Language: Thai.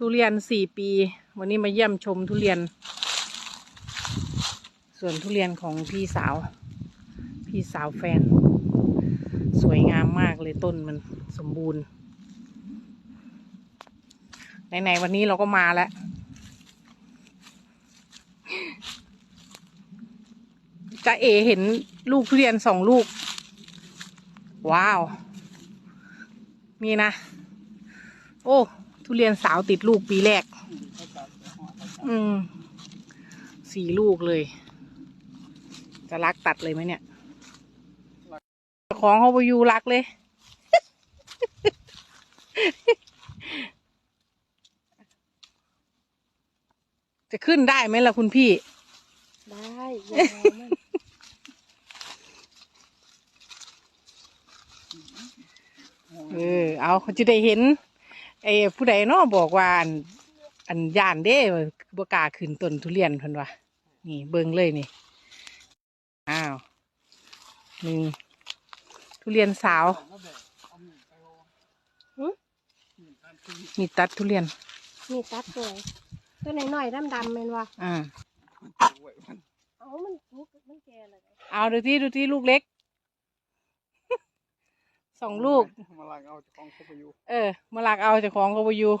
ทุเรียนสี่ปี วันนี้มาเยี่ยมชมทุเรียน ส่วนทุเรียนของพี่สาว พี่สาวแฟน สวยงามมากเลยต้นมันสมบูรณ์ไหนๆวันนี้เราก็มาแล้วจะเอเห็นลูกทุเรียนสองลูก ว้าว นี่นะ โอ้ ทุเรียนสาวติดลูกปีแรก อืมสี่ลูกเลย จะรักตัดเลยไหมเนี่ยเจ้าของเขาไปยูรักเลย จะขึ้นได้ไหมล่ะคุณพี่ ได้ยาวมันเออ เอาเขาจะได้เห็น ไอ้ผู้ใดเนาะบอกว่าอันอันย่านเด้บกล้าขึ้นต้นทุเรียนเพิ่นว่านี่เบิ่งเลยนี่อ้าวหนึ่งทุเรียนสาวมีตัดทุเรียนนี่ตัดสวยตัวน้อยๆดำๆแม่นว่าอ่าเอามันทุกมันแก่เลยเอาดูที่ดูที่ลูกเล็ก สองลูก มาลากเอาจากของเขาไปอยู่ เออมาลากเอาเจากของเขาไปอยู่